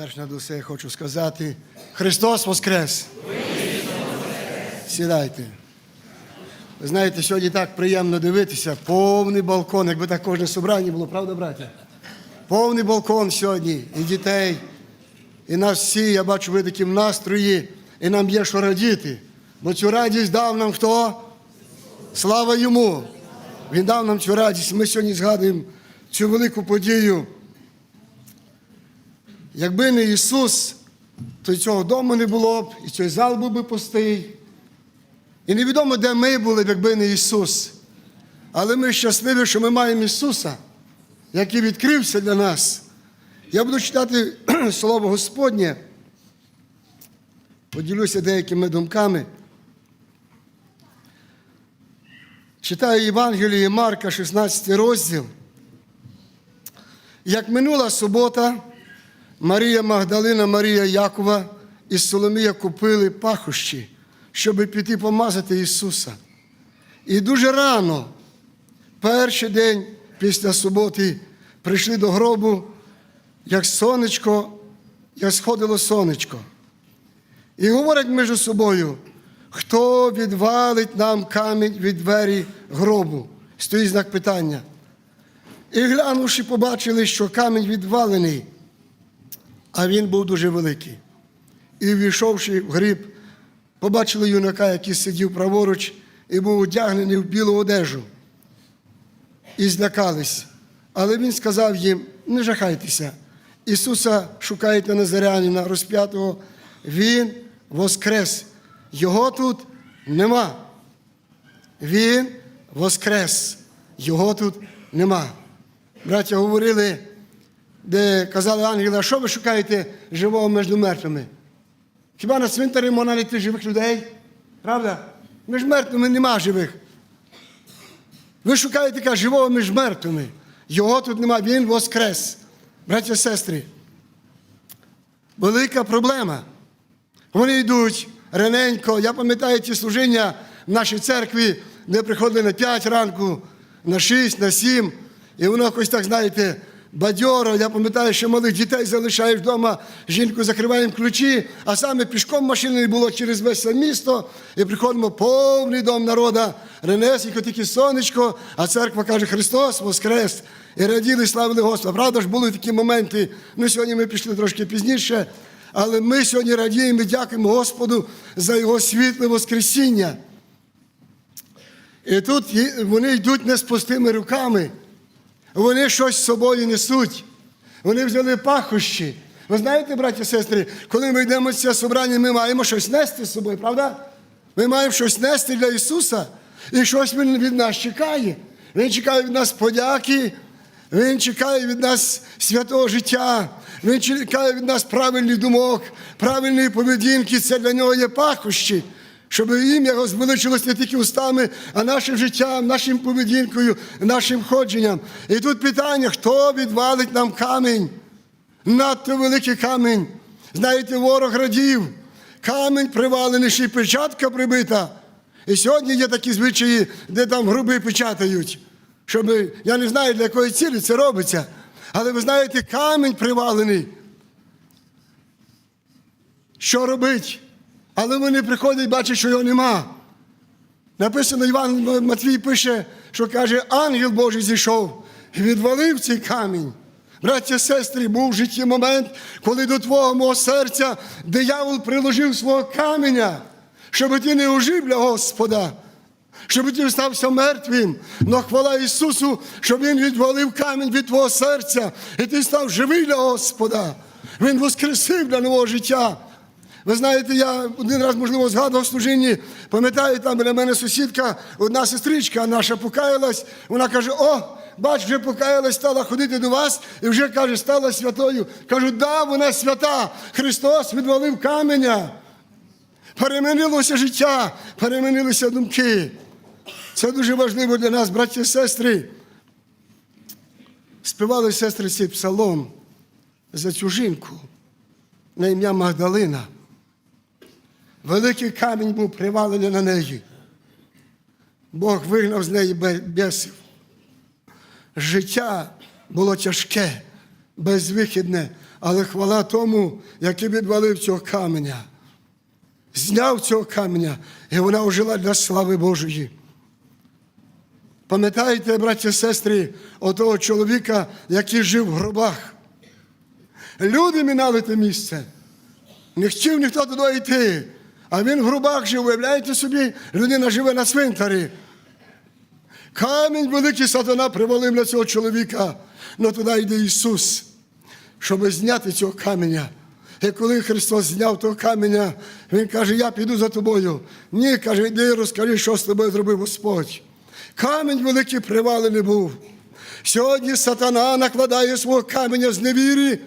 Перш над усе я хочу сказати, Христос Воскрес! Сідайте. Ви знаєте, сьогодні так приємно дивитися, повний балкон, якби так кожне собрання було, правда, браття? Повний балкон сьогодні, і дітей, і нас всі, я бачу, ви такі в настрої, і нам є що радіти. Бо цю радість дав нам хто? Слава йому! Він дав нам цю радість. Ми сьогодні згадуємо цю велику подію. Якби не Ісус, то цього дому не було б, і цей зал був би пустий. І невідомо, де ми були, якби не Ісус. Але ми щасливі, що ми маємо Ісуса, який відкрився для нас. Я буду читати Слово Господнє, поділюся деякими думками. Читаю Євангеліє Марка, 16 розділ. Як минула субота, Марія Магдалина, Марія Якова і Соломія купили пахощі, щоб піти помазати Ісуса. І дуже рано, перший день після суботи, прийшли до гробу, як сонечко, як сходило сонечко. І говорять між собою, хто відвалить нам камінь від двері гробу? Стоїть знак питання. І глянувши, побачили, що камінь відвалений, а він був дуже великий. І ввійшовши в гріб, побачили юнака, який сидів праворуч і був одягнений в білу одежу. І злякались. Але він сказав їм: не жахайтеся. Ісуса шукають на Назарянина розп'ятого, Він воскрес. Його тут нема. Він воскрес. Його тут нема. Браття говорили, де казали ангели, а що ви шукаєте живого між мертвими? Хіба на цвинтарі можна знайти живих людей? Правда? Між мертвими нема живих. Ви шукаєте каже, живого між мертвими. Його тут нема, він воскрес. Браття і сестри. Велика проблема. Вони йдуть раненько. Я пам'ятаю ті служіння в нашій церкві, де приходили на 5 ранку, на 6, на 7. І воно якось так, знаєте, бадьоро. Я пам'ятаю, що малих дітей залишаєш вдома, жінку закриваємо ключі, а саме пішком машини не було через весь місто. І приходимо повний дом народа, ренесенько, тільки сонечко, а церква каже, Христос Воскрес! І раділи, славили Господа. Правда ж, були такі моменти. Ну, сьогодні ми пішли трошки пізніше. Але ми сьогодні радіємо і дякуємо Господу за Його світле Воскресіння. І тут вони йдуть не з пустими руками. Вони щось з собою несуть. Вони взяли пахощі. Ви знаєте, браті і сестри, коли ми йдемо з цього собрання, ми маємо щось нести з собою, правда? Ми маємо щось нести для Ісуса. І щось Він від нас чекає. Він чекає від нас подяки, Він чекає від нас святого життя, Він чекає від нас правильних думок, правильної поведінки. Це для нього є пахощі. Щоб ім'я його звеличилось не тільки устами, а нашим життям, нашим поведінкою, нашим ходженням. І тут питання: хто відвалить нам камінь? Надто великий камінь. Знаєте, ворог радів, камінь привалений, ще й печатка прибита. І сьогодні є такі звичаї, де там груби печатають. Щоб, я не знаю, для якої цілі це робиться. Але ви знаєте, камінь привалений. Що робить? Але вони приходять, бачать, що його нема. Написано, Іван Матвій пише, що каже, ангел Божий зійшов і відвалив цей камінь. Браття і сестри, був в житті момент, коли до твого мого серця диявол приложив свого каменя, щоб ти не ожив для Господа, щоб ти стався мертвим. Но хвала Ісусу, щоб Він відвалив камінь від твого серця, і ти став живий для Господа. Він воскресив для нового життя. Ви знаєте, я один раз, можливо, згадував в служінні, пам'ятаю, там біля мене сусідка, одна сестричка наша покаялась, вона каже: О, бач, вже покаялась, стала ходити до вас і вже каже, стала святою. Кажу, да, вона свята. Христос відвалив каменя. Перемінилося життя, перемінилися думки. Це дуже важливо для нас, браті і сестри. Співали сестри цей псалом за цю жінку на ім'я Магдалина. Великий камінь був привалений на неї. Бог вигнав з неї бе- бісів. Життя було тяжке, безвихідне, але хвала тому, який відвалив цього каменя. Зняв цього каменя, і вона ожила для слави Божої. Пам'ятаєте, браті і сестри, отого чоловіка, який жив в гробах? Люди мінали те місце. Не хотів ніхто туди йти. А він в грубах жив, уявляєте собі, людина живе на цвинтарі. Камінь великий сатана привалив на цього чоловіка. Ну туди йде Ісус, щоб зняти цього каменя. І коли Христос зняв того каменя, Він каже, я піду за тобою. Ні, каже, йди розкажи, що з тобою зробив Господь. Камінь великий привалений був. Сьогодні сатана накладає свого каменя з невірі,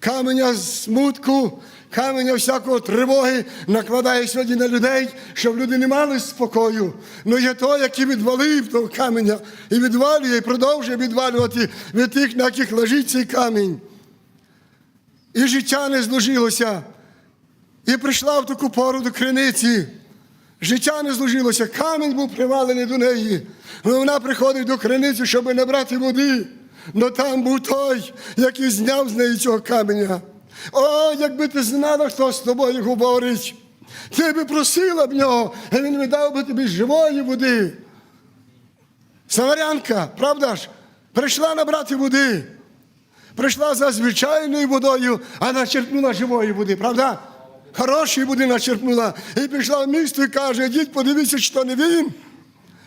каменя смутку, каменя всякого тривоги накладає сьогодні на людей, щоб люди не мали спокою. Ну є той, який відвалив того каменя і відвалює, і продовжує відвалювати від тих, на яких лежить цей камінь. І життя не зложилося. І прийшла в таку пору до криниці. Життя не зложилося, камінь був привалений до неї. Але вона приходить до криниці, щоб набрати води. Но там був той, який зняв з неї цього каменя. О, якби ти знала, хто з тобою говорить. Ти би просила б нього, і він видав би тобі живої води. Самарянка, правда ж, прийшла набрати води. Прийшла за звичайною водою, а начерпнула живої води, правда? Хорошої води начерпнула. І пішла в місто і каже, йдіть, подивіться, то не він.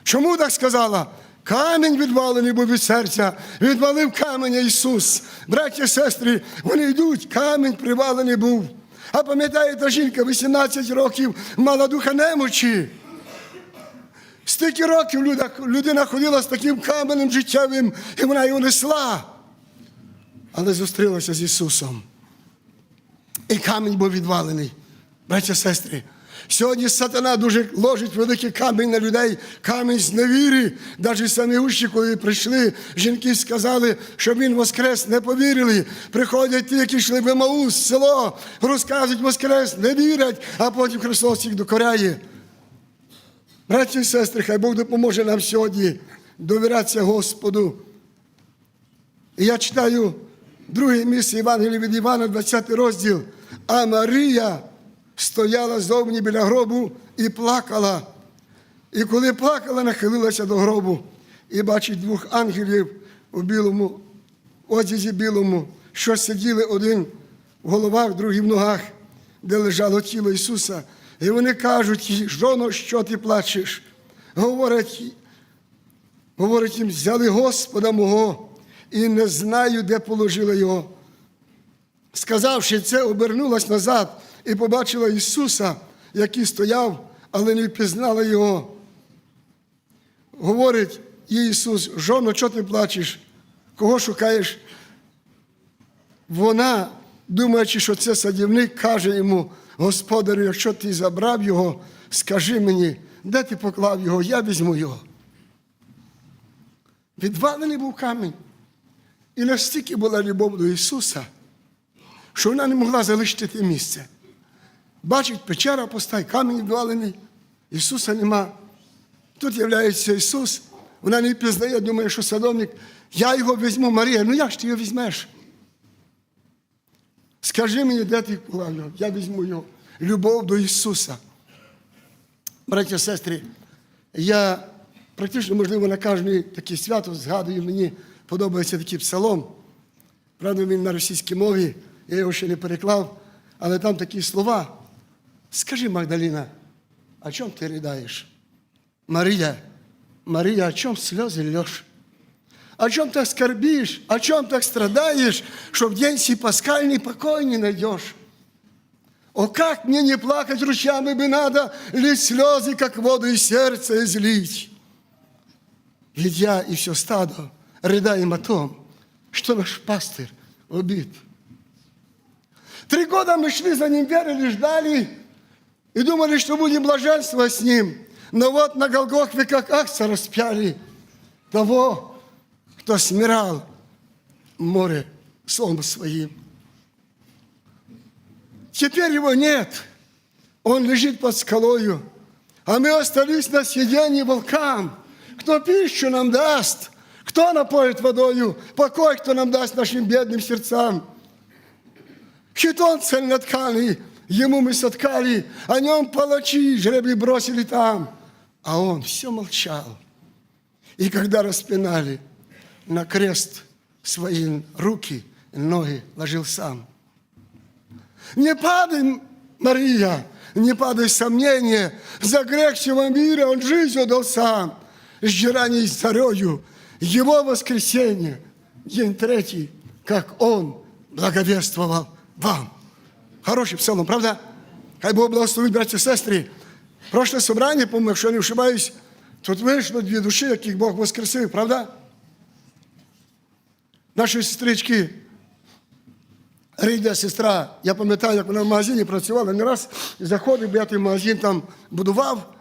Чому так сказала? Камінь відвалений був від серця, відвалив каменя Ісус. Браті і сестри, вони йдуть, камінь привалений був. А пам'ятаєте, жінка 18 років мала духа немочі. Стільки років людина ходила з таким каменем життєвим, і вона його несла. Але зустрілася з Ісусом. І камінь був відвалений. Браті і сестри, сьогодні сатана дуже ложить великий камінь на людей, камінь з невіри. Навіть самі ущі, коли прийшли, жінки сказали, що він воскрес, не повірили. Приходять ті, які йшли в Емаус, село, розказують воскрес, не вірять, а потім Христос їх докоряє. Браті і сестри, хай Бог допоможе нам сьогодні довіратися Господу. І я читаю друге місце Євангелія від Івана, 20 розділ. А Марія стояла зовні біля гробу і плакала. І коли плакала, нахилилася до гробу і бачить двох ангелів у білому одязі білому, що сиділи один в головах, другий в ногах, де лежало тіло Ісуса. І вони кажуть їй, жоно, що ти плачеш? Говорять, говорить їм, взяли Господа мого і не знаю, де положили його. Сказавши це, обернулась назад і побачила Ісуса, який стояв, але не впізнала його. Говорить їй Ісус, жоно, чого ти плачеш? Кого шукаєш? Вона, думаючи, що це садівник, каже йому, Господарю, якщо ти забрав його, скажи мені, де ти поклав його, я візьму його. Відвалений був камінь. І настільки була любов до Ісуса, що вона не могла залишити те місце. Бачить, печера пуста, камінь відвалений, Ісуса нема. Тут являється Ісус, вона не пізнає, думає, що садовник, я його візьму, Марія, ну як ж ти його візьмеш? Скажи мені, де ти поклав? Я візьму його. Любов до Ісуса. Браті і сестри, я практично, можливо, на кожне таке свято згадую, мені подобається такий псалом. Правда, він на російській мові, я його ще не переклав, але там такі слова. Скажи, Магдаліна, о чому ти ридаєш? Мария, Мария, о чем слезы льешь? О чем так скорбишь? О чем так страдаешь, что в день сей пасхальный покой не найдешь? О, как мне не плакать ручьями бы надо, лить слезы, как воду из сердца излить. Ведь я и все стадо рыдаем о том, что наш пастырь убит. Три года мы шли за ним, верили, ждали и думали, что будем блаженствовать с ним. Но вот на Голгофе как акция распяли того, кто смирал море словом своим. Теперь его нет. Он лежит под скалою. А мы остались на съедении волкам. Кто пищу нам даст? Кто напоит водою? Покой, кто нам даст нашим бедным сердцам? Хитон цельнотканый, ему мы соткали, о нем палачи жребли бросили там. А он все молчал. И когда распинали на крест свои руки ноги, ложил сам. Не падай, Мария, не падай в сомнение, за грех всего мира он жизнь отдал сам. Сжирание с царёю, его воскресенье, день третий, как он благовествовал вам. Хороший псалом, правда? Хай Бог благословить, браті і сестри. Прошле собрання, по-моєму, якщо я не ошибаюсь, тут вийшло дві душі, яких Бог воскресив, правда? Наші сестрички Рідна сестра, я пам'ятаю, як вона в магазині працювала, не раз заходив, бо я той магазин там будував,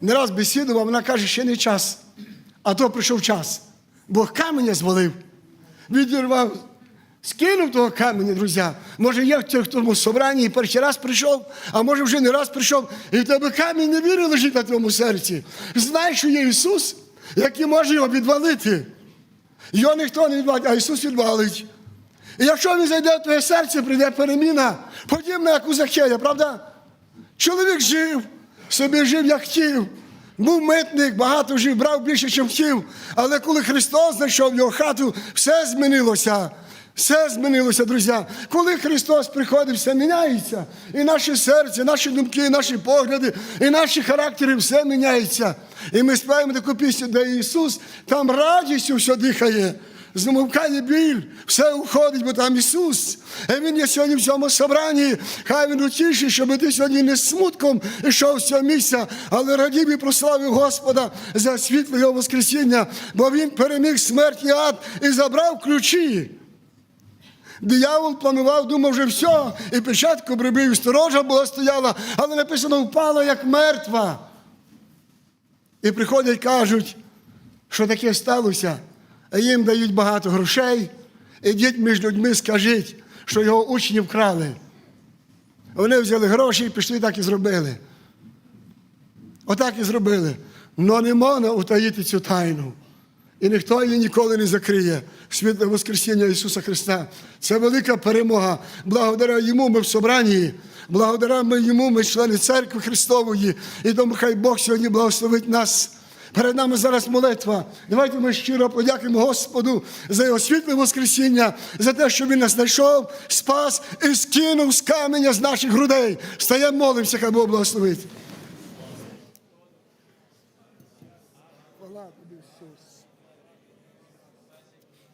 не раз бесідував, вона каже, ще не час. А то прийшов час. Бог каменя звалив, відірвав, скинув того каменя, друзі. Може, я в тому собранні і перший раз прийшов, а може вже не раз прийшов, і в тебе камінь не віри лежить на твоєму серці. Знай, що є Ісус, який може його відвалити. Його ніхто не відвалить, а Ісус відвалить. І якщо він зайде в твоє серце, прийде переміна, подібна, як у Захея, правда? Чоловік жив, собі жив, як хотів. Був митник, багато жив, брав більше, ніж хотів. Але коли Христос знайшов в його хату, все змінилося. Все змінилося, друзі. Коли Христос приходить, все міняється. І наше серце, наші думки, наші погляди, і наші характери, все міняється. І ми співаємо таку пісню, де Ісус там радістю все дихає. Замовкає біль, все уходить, бо там Ісус. І Він є сьогодні в цьому собранні. Хай Він утішить, щоб ти сьогодні не з смутком йшов з цього місця, але радів і прославив Господа за світло Його Воскресіння, бо Він переміг смерть і ад і забрав ключі. Диявол планував, думав, вже все, і печатку прибив, і сторожа була стояла, але написано, впала як мертва. І приходять, кажуть, що таке сталося, їм дають багато грошей. Ідіть між людьми, скажіть, що його учні вкрали. Вони взяли гроші і пішли так і зробили. Отак і зробили. Но не можна утаїти цю тайну. І ніхто її ніколи не закриє. Світле Воскресіння Ісуса Христа. Це велика перемога. Благодаря Йому ми в собранні. Благодаря Йому ми члени церкви Христової. І тому хай Бог сьогодні благословить нас. Перед нами зараз молитва. Давайте ми щиро подякуємо Господу за його світле Воскресіння, за те, що Він нас знайшов, спас і скинув з каменя з наших грудей. Стаємо молимося, хай Бог благословить.